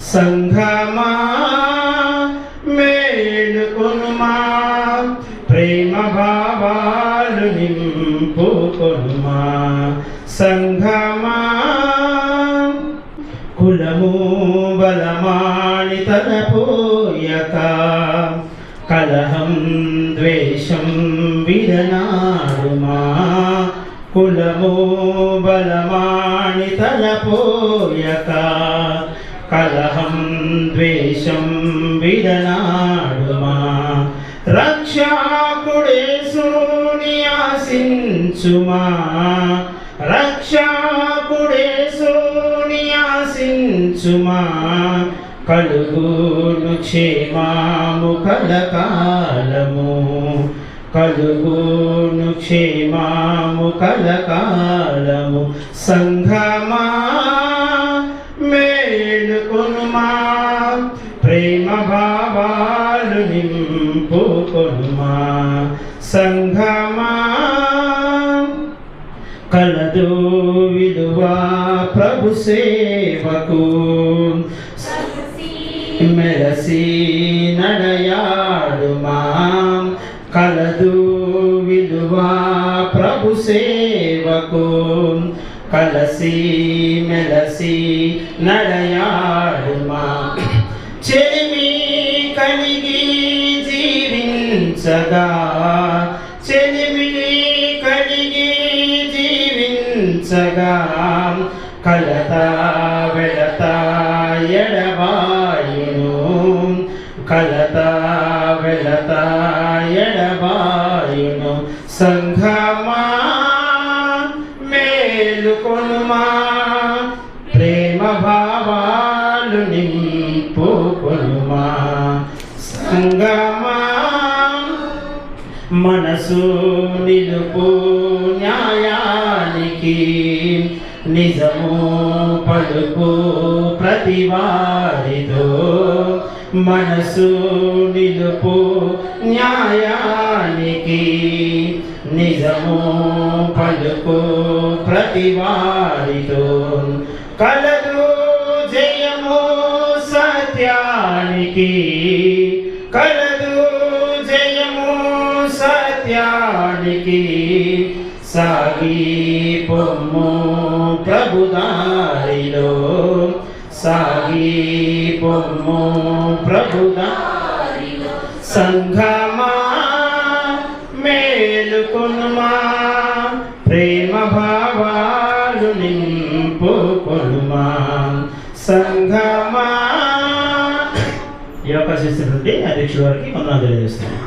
సంఘమా మేలుకొనుమా ప్రేమ భావాలు నింపుకొనుమా. సంఘమా కులము బలమాణి తలపోయక కలహం ద్వేషం విరనాడుమా కులము బలమాణి తలపోయక కలహం ద్వేషం విడనాడుమా. రక్షకుడేసుని ఆశించుమా రక్షకుడేసుని ఆశించుమా కలుగును క్షేమాము కలకాలము. కలుగును క్షేమాము కలకాలము. సంఘమా మేలుకొనుమా ప్రేమ భావాలు నింపుకొనుమా. సంఘమా. కలదు విలువ ప్రభు సేవకు. మెరసి నడయాడుమా. కలదు విలువ ప్రభు సేవకు. కలసి మెలసి నడయాడుమా చెలిమి కలిగి జీవించగా చెలిమి కలిగి జీవించగా కలత వెళత ఎడబాయును కలత వెళత ఎడబాయును సంఘం మేలుకొనుమా ప్రేమ భావాలు నింపుకొనుమా సంగమా. మనసు నిలుపు న్యాయానికి నిజము పలుకు ప్రతివారితో మనసు నిలుపు న్యాయానికి నిజము పలుకు ప్రతివారితో కలదు జయము సత్యానికి కలదు జయము సత్యానికి సాగి పొమ్ము ప్రభుదారిలో సాగి పొమ్ము ప్రభుదారిలో సంఘమా మేలుకొనుమా. ప్రేమ భావాలు నింపుకొనుమా సంఘమా ఈ అవకాశం ఇస్తున్నటువంటి అధ్యక్షుడు వారికి వందనాలు తెలియజేస్తున్నాను